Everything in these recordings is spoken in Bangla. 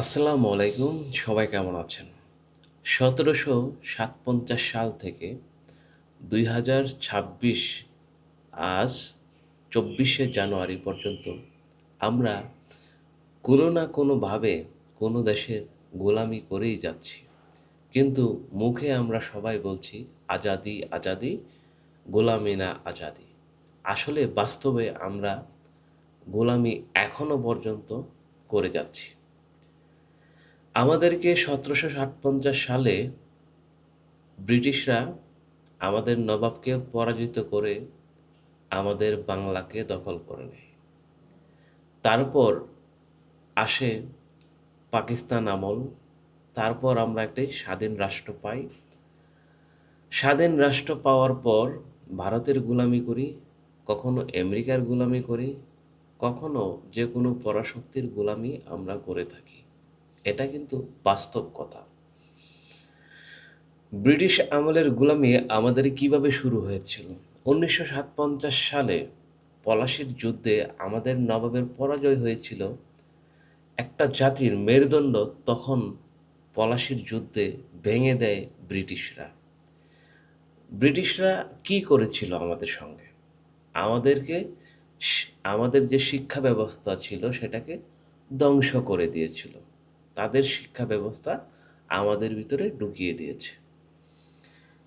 আসসালামু আলাইকুম সবাই কেমন আছেন? সতেরোশো সাতপঞ্চাশ সাল থেকে দুই হাজার ছাব্বিশ আজ চব্বিশে জানুয়ারি পর্যন্ত আমরা কোনো না কোনোভাবে কোনো দেশের গোলামি করেই যাচ্ছি। কিন্তু মুখে আমরা সবাই বলছি, আজাদি আজাদি, গোলামি না আজাদি। আসলে বাস্তবে আমরা গোলামি এখনও পর্যন্ত করে যাচ্ছি। আমাদেরকে সতেরোশো সাতপঞ্চাশ সালে ব্রিটিশরা আমাদের নবাবকে পরাজিত করে আমাদের বাংলাকে দখল করে নেয়। তারপর আসে পাকিস্তান আমল, তারপর আমরা একটি স্বাধীন রাষ্ট্র পাই। স্বাধীন রাষ্ট্র পাওয়ার পর ভারতের গোলামি করি, কখনো আমেরিকার গোলামি করি, কখনো যে কোনো পরাশক্তির গোলামি আমরা করে থাকি। এটা কিন্তু বাস্তব কথা। ব্রিটিশ আমলের গোলামি আমাদের কীভাবে শুরু হয়েছিল? উনিশশো সালে পলাশির যুদ্ধে আমাদের নবাবের পরাজয় হয়েছিল। একটা জাতির মেরুদণ্ড তখন পলাশির যুদ্ধে ভেঙে দেয় ব্রিটিশরা। ব্রিটিশরা কি করেছিল আমাদের সঙ্গে? আমাদেরকে আমাদের যে শিক্ষা ব্যবস্থা ছিল সেটাকে ধ্বংস করে দিয়েছিল। তাদের শিক্ষা ব্যবস্থা আমাদের ভিতরে ঢুকিয়ে দিয়েছে।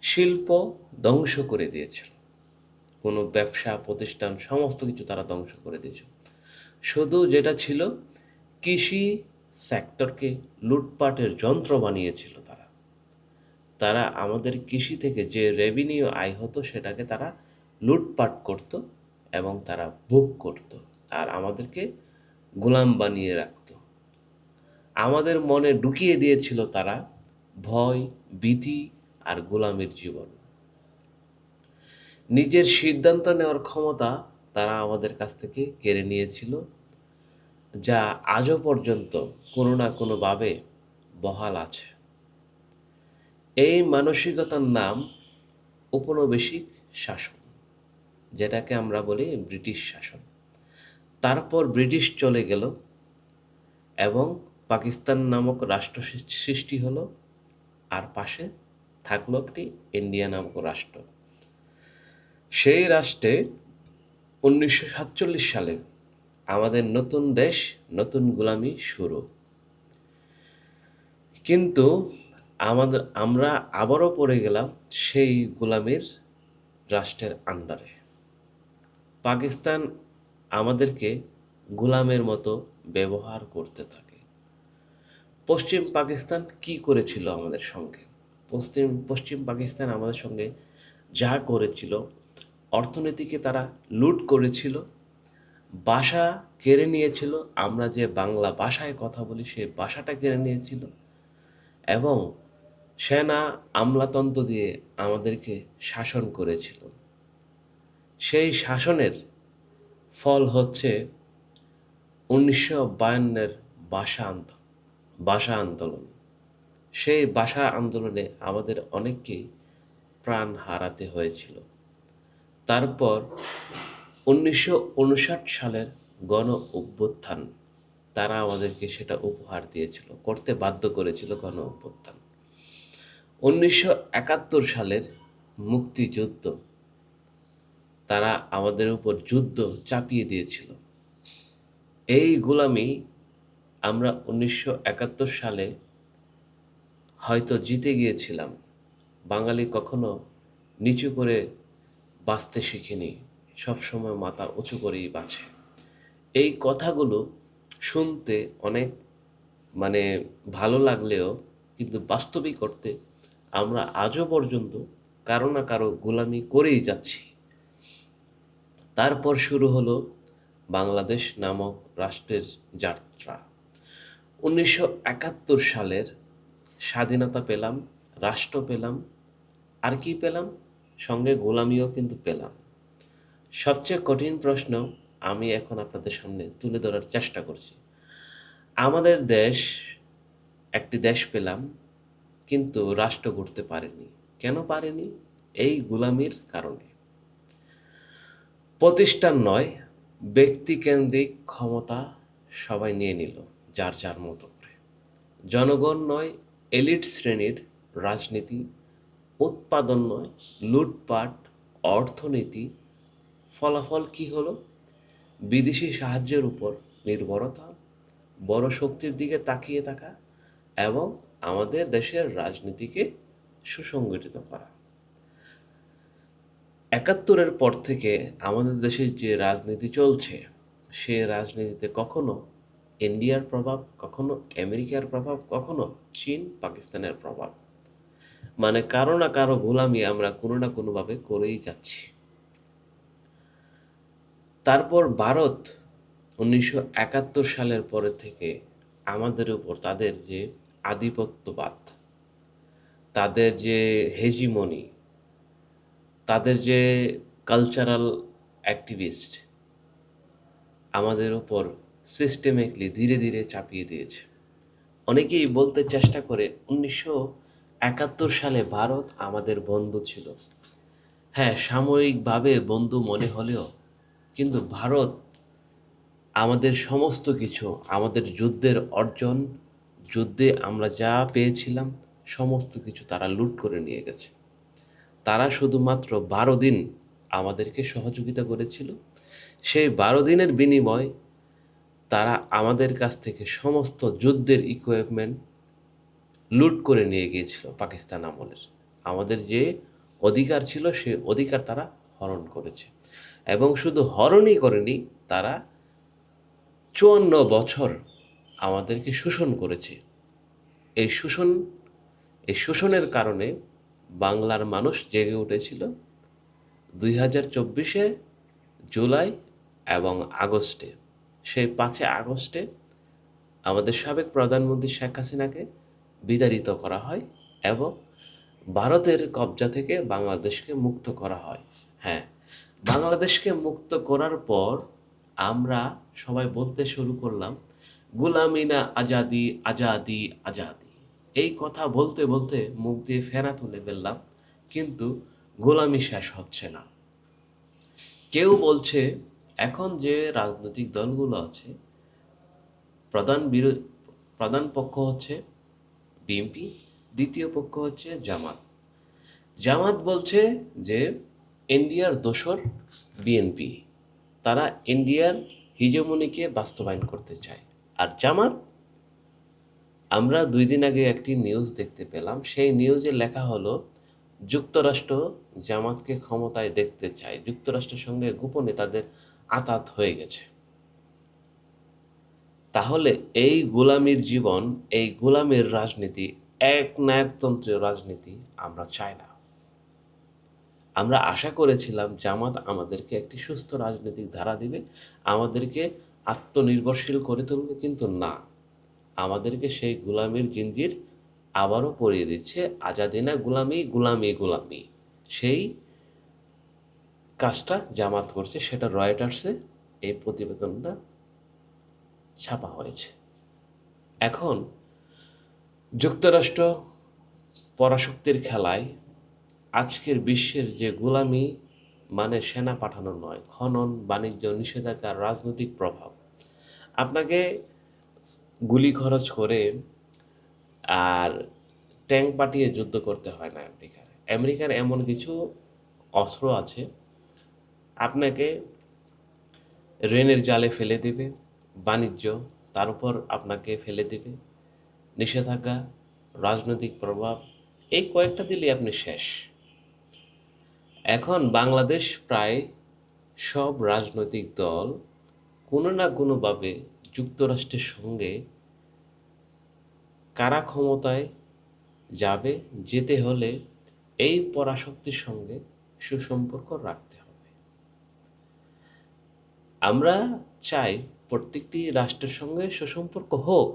শিল্প ধ্বংস করে দিয়েছিল কোনো ব্যবসা, প্রতিষ্ঠান, সমস্ত কিছু তারা ধ্বংস করে দিয়েছিল শুধু যেটা ছিল, কৃষি সেক্টরকে লুটপাটের যন্ত্র বানিয়েছিল তারা। তারা আমাদের কৃষি থেকে যে রেভিনিউ আয় হতো, সেটাকে তারা লুটপাট করত এবং তারা ভোগ করত। আর আমাদেরকে গোলাম বানিয়ে রাখতো। আমাদের মনে ঢুকিয়ে দিয়েছিল তারা ভয়, ভীতি আর গোলামের জীবন। নিজের সিদ্ধান্ত নেওয়ার ক্ষমতা তারা আমাদের কাছ থেকে কেড়ে নিয়েছিল, যা আজও পর্যন্ত কোনো না কোনোভাবে বহাল আছে। এই মানসিকতার নাম উপনিবেশিক শাসন, যেটাকে আমরা বলি ব্রিটিশ শাসন। তারপর ব্রিটিশ চলে গেল এবং পাকিস্তান নামক রাষ্ট্র সৃষ্টি হলো। আর পাশে থাকল একটি ইন্ডিয়া নামক রাষ্ট্র। সেই রাষ্ট্রে উনিশশো সাতচল্লিশ সালে আমাদের নতুন দেশ, নতুন গোলামি শুরু। কিন্তু আমাদের, আমরা আবারও পড়ে গেলাম সেই গোলামির রাষ্ট্রের আন্ডারে। পাকিস্তান আমাদেরকে গোলামের মতো ব্যবহার করতে থাকে। পশ্চিম পাকিস্তান কি করেছিল আমাদের সঙ্গে? পশ্চিম পশ্চিম পাকিস্তান আমাদের সঙ্গে যা করেছিল, অর্থনীতিকে তারা লুট করেছিল, বাসা কেড়ে নিয়েছিল, আমরা যে বাংলা ভাষায় কথা বলি সেই ভাষাটা কেড়ে নিয়েছিল, এবং সেনা আমলাতন্ত্র দিয়ে আমাদেরকে শাসন করেছিল। সেই শাসনের ফল হচ্ছে উনিশশো বায়ান্নের ভাষা আন্দোলন। ভাষা আন্দোলন। সেই ভাষা আন্দোলনে আমাদের অনেককেই প্রাণ হারাতে হয়েছিল। তারপর উনিশশো উনষাট সালের গণ অভ্যুত্থান, তারা আমাদেরকে সেটা উপহার দিয়েছিল, করতে বাধ্য করেছিল গণ অভ্যুত্থান। উনিশশো একাত্তর সালের মুক্তিযুদ্ধ, তারা আমাদের উপর যুদ্ধ চাপিয়ে দিয়েছিল। এই গোলামি আমরা উনিশশো একাত্তর সালে হয়তো জিতে গিয়েছিলাম। বাঙালি কখনো নিচু করে বাঁচতে শিখিনি। সবসময় মাথা উঁচু করেই বাঁচে। এই কথাগুলো শুনতে অনেক মানে ভালো লাগলেও কিন্তু বাস্তবিক করতে আমরা আজও পর্যন্ত কারও না কারও গোলামি করেই যাচ্ছি। তারপর শুরু হলো বাংলাদেশ নামক রাষ্ট্রের যাত্রা উনিশশো একাত্তর সালের স্বাধীনতা পেলাম, রাষ্ট্র পেলাম, আর কি পেলাম? সঙ্গে গোলামিও কিন্তু পেলাম। সবচেয়ে কঠিন প্রশ্ন আমি এখন আপনাদের সামনে তুলে ধরার চেষ্টা করছি। আমাদের দেশ, একটি দেশ পেলাম, কিন্তু রাষ্ট্র গড়তে পারেনি। কেন পারেনি? এই গোলামির কারণে। প্রতিষ্ঠান নয়, ব্যক্তিকেন্দ্রিক ক্ষমতা সবাই নিয়ে নিল। যার যার মতো করে। জনগণ নয়, এলিট শ্রেণির রাজনীতি, উৎপাদন নয়, লুটপাট, অর্থনীতি, ফলাফল কি হলো? বিদেশি সাহায্যের উপর নির্ভরতা, বড় শক্তির দিকে তাকিয়ে থাকা এবং আমাদের দেশের রাজনীতিকে সুসংগঠিত করা। একাত্তরের পর থেকে আমাদের দেশের যে রাজনীতি চলছে, সে রাজনীতিতে কখনো ইন্ডিয়ার প্রভাব, কখনো আমেরিকার প্রভাব, কখনো চীন, পাকিস্তানের প্রভাব। মানে কারও না কারও গোলামি আমরা কোনো না কোনোভাবে করেই যাচ্ছি। তারপর ভারত উনিশশো একাত্তর সালের পরে থেকে আমাদের উপর তাদের যে আধিপত্যবাদ, তাদের যে হেজিমনি, তাদের যে কালচারাল অ্যাক্টিভিস্ট আমাদের উপর সিস্টেমিকলি ধীরে ধীরে চাপিয়ে দিয়েছে। অনেকেই বলতে চেষ্টা করে, উনিশশো একাত্তর সালে ভারত আমাদের বন্ধু ছিল। হ্যাঁ সাময়িকভাবে বন্ধু মনে হলেও, কিন্তু ভারত আমাদের সমস্ত কিছু, আমাদের যুদ্ধের অর্জন, যুদ্ধে আমরা যা পেয়েছিলাম, সমস্ত কিছু তারা লুট করে নিয়ে গেছে। তারা শুধুমাত্র বারো দিন আমাদেরকে সহযোগিতা করেছিল। সেই বারো দিনের বিনিময় তারা আমাদের কাছ থেকে সমস্ত যুদ্ধের ইকুইপমেন্ট লুট করে নিয়ে গিয়েছিল পাকিস্তান আমলের। আমাদের যে অধিকার ছিল, সে অধিকার তারা হরণ করেছে। এবং শুধু হরণই করেনি, তারা চুয়ান্ন বছর আমাদেরকে শোষণ করেছে। এই শোষণ, এই শোষণের কারণে বাংলার মানুষ জেগে উঠেছিল দুই হাজার চব্বিশে জুলাই এবং আগস্টে। সেই পাঁচে আগস্টে আমাদের সাবেক প্রধানমন্ত্রী শেখ হাসিনাকে বিতাড়িত করা হয় এবং ভারতের কবজা থেকে বাংলাদেশকে মুক্ত করা হয়। হ্যাঁ বাংলাদেশকে মুক্ত করার পর আমরা সবাই বলতে শুরু করলাম, গুলামিনা আজাদি আজাদি আজাদি। এই কথা বলতে বলতে মুখ দিয়ে ফেরা তুলে ফেললাম, কিন্তু গোলামি শেষ হচ্ছে না। কেউ বলছে এখন যে রাজনৈতিক দলগুলো আছে, প্রধান বিরো প্রধান পক্ষ হচ্ছে বিএনপি, দ্বিতীয় পক্ষ হচ্ছে জামাত। জামাত বলছে যে ইন্ডিয়ার দোসর বিএনপি, তারা ইন্ডিয়ার হিজমনিকে বাস্তবায়ন করতে চায়। আর জামাত, আমরা দুই দিন আগে একটি নিউজ দেখতে পেলাম, সেই নিউজে লেখা হলো, যুক্তরাষ্ট্র জামাতকে ক্ষমতায় দেখতে চায়। যুক্তরাষ্ট্রের সঙ্গে গোপনে তাদের আতাত হয়ে গেছে। তাহলে এই গোলামির জীবন, এই গোলামের রাজনীতি, এক নায়কতন্ত্রের রাজনীতি আমরা চাই না। আমরা আশা করেছিলাম জামাত আমাদেরকে একটি সুস্থ রাজনৈতিক ধারা দিবে, আমাদেরকে আত্মনির্ভরশীল করে তুলবে, কিন্তু না। আমাদেরকে সেই গোলামির জিঞ্জির আবারও পরিয়ে দিচ্ছে আজাদিনা গোলামি গোলামি গোলামি। সেই কাজটা জামাত করছে, সেটা রয়টার্সে এই প্রতিবেদনটা ছাপা হয়েছে। এখন যুক্তরাষ্ট্র পরাশক্তির খেলায় আজকের বিশ্বের যে গোলামি মানে সেনা পাঠানো নয়, খনন, বাণিজ্য, নিষেধাজ্ঞার রাজনৈতিক প্রভাব। আপনাকে গুলি খরচ করে আর ট্যাঙ্ক পাঠিয়ে যুদ্ধ করতে হয় না আমেরিকার। আমেরিকার এমন কিছু অস্ত্র আছে আপনাকে রেনের জালে ফেলে দেবে, বাণিজ্য, তার উপর আপনাকে ফেলে দেবে, নিষেধাজ্ঞা, রাজনৈতিক প্রভাব, এই কয়েকটা দিলে আপনি শেষ। এখন বাংলাদেশ প্রায় সব রাজনৈতিক দল কোনো না কোনোভাবে যুক্তরাষ্ট্রের সঙ্গে কারা ক্ষমতায় যাবে, যেতে হলে এই পরাশক্তির সঙ্গে সুসম্পর্ক রাখতে আমরা চাই প্রত্যেকটি রাষ্ট্রের সঙ্গে সুসম্পর্ক হোক,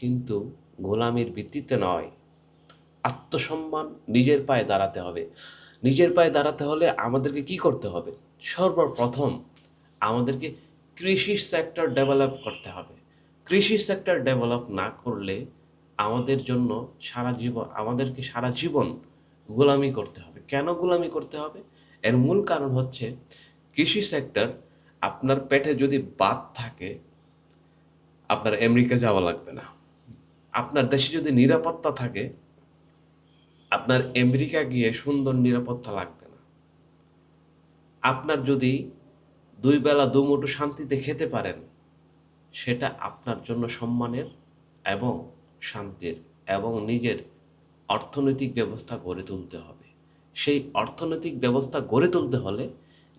কিন্তু গোলামির ভিত্তিতে নয়। আত্মসম্মান নিজের পায়ে দাঁড়াতে হবে। নিজের পায়ে দাঁড়াতে হলে আমাদেরকে কি করতে হবে? সর্বপ্রথম আমাদেরকে কৃষি সেক্টর ডেভেলপ করতে হবে। কৃষি সেক্টর ডেভেলপ না করলে আমাদের জন্য সারা জীবন, আমাদেরকে সারা জীবন গোলামি করতে হবে। কেন গোলামি করতে হবে? এর মূল কারণ হচ্ছে কৃষি সেক্টর আপনার পেটে যদি বাত থাকে, আপনার আমেরিকা যাওয়া লাগবে না। আপনার দেশে যদি নিরাপত্তা থাকে, আপনার আমেরিকা গিয়ে সুন্দর নিরাপত্তা লাগবে না। আপনার যদি দুই বেলা দুমুঠো শান্তিতে খেতে পারেন, সেটা আপনার জন্য সম্মানের এবং শান্তির এবং নিজের অর্থনৈতিক ব্যবস্থা গড়ে তুলতে হবে। সেই অর্থনৈতিক ব্যবস্থা গড়ে তুলতে হলে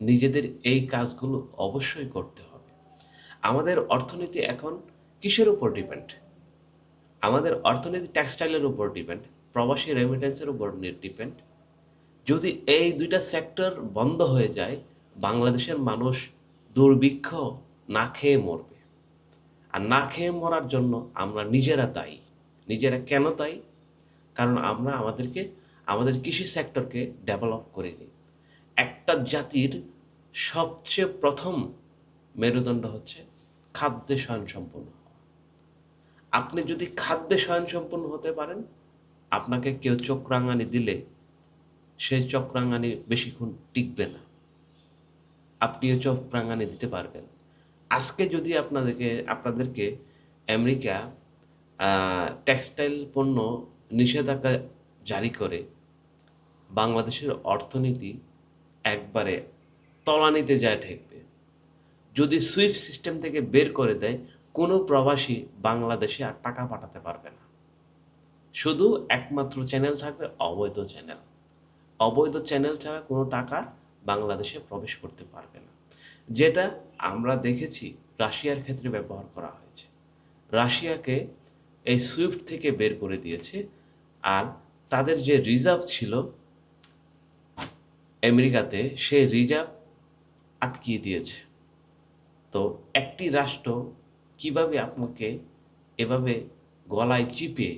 নিজেদের এই কাজগুলো অবশ্যই করতে হবে। আমাদের অর্থনীতি এখন কিসের উপর ডিপেন্ড আমাদের অর্থনীতি টেক্সটাইলের উপর ডিপেন্ড প্রবাসী রেমিটেন্সের উপর ডিপেন্ড যদি এই দুইটা সেক্টর বন্ধ হয়ে যায়, বাংলাদেশের মানুষ দুর্ভিক্ষ না খেয়ে মরবে। আর না খেয়ে মরার জন্য আমরা নিজেরা দায়ী। নিজেরা কেন তাই কারণ আমরা আমাদেরকে, আমাদের কৃষি সেক্টরকে ডেভেলপ করিনি একটা জাতির সবচেয়ে প্রথম মেরুদণ্ড হচ্ছে খাদ্যে স্বয়ংসম্পূর্ণ হওয়া। আপনি যদি খাদ্যে স্বয়ংসম্পূর্ণ হতে পারেন, আপনাকে কেউ চোখরাঙানি দিলে সেই চোখরাঙানি বেশিক্ষণ টিকবে না। আপনিও চোখরাঙানি দিতে পারবেন। আজকে যদি আপনাদেরকে আপনাদেরকে আমেরিকা টেক্সটাইল পণ্য নিষেধাজ্ঞা জারি করে, বাংলাদেশের অর্থনীতি একবারে তলানিতে যায় ঠেকবে। যদি সুইফট সিস্টেম থেকে বের করে দেয়, কোনো প্রবাসী বাংলাদেশে আর টাকা পাঠাতে পারবে না। শুধু একমাত্র চ্যানেল থাকবে অবৈধ চ্যানেল। অবৈধ চ্যানেল ছাড়া কোনো টাকা বাংলাদেশে প্রবেশ করতে পারবে না। যেটা আমরা দেখেছি রাশিয়ার ক্ষেত্রে ব্যবহার করা হয়েছে। রাশিয়াকে এই সুইফট থেকে বের করে দিয়েছে, আর তাদের যে রিজার্ভ ছিল আমেরিকাতে সে রিজার্ভ আটকিয়ে দিয়েছে। তো একটি রাষ্ট্র কীভাবে আপনাকে এভাবে গলায় চিপে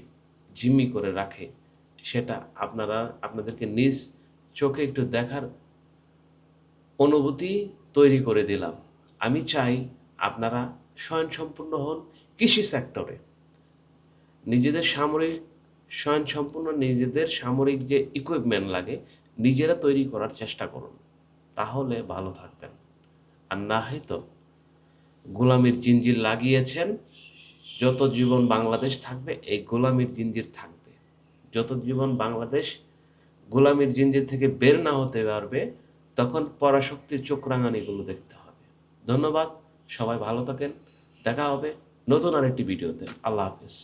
জিম্মি করে রাখে সেটা আপনারা, আপনাদেরকে নিজ চোখে একটু দেখার অনুভূতি তৈরি করে দিলাম। আমি চাই আপনারা স্বয়ংসম্পূর্ণ হন কৃষি সেক্টরে নিজেদের সামরিক, স্বয়ংসম্পূর্ণ নিজেদের সামরিক যে ইকুইপমেন্ট লাগে নিজেরা তৈরি করার চেষ্টা করুন, তাহলে ভালো থাকবেন। আর না হয়তো গোলামির জিঞ্জির লাগিয়েছেন, যত জীবন বাংলাদেশ থাকবে, এই গোলামির জিঞ্জির থাকবে। যত জীবন বাংলাদেশ গোলামির জিঞ্জির থেকে বের না হতে পারবে, তখন পরাশক্তির চোখ রাঙানিগুলো দেখতে হবে। ধন্যবাদ, সবাই ভালো থাকেন, দেখা হবে নতুন আরেকটি ভিডিওতে। আল্লাহ হাফিজ।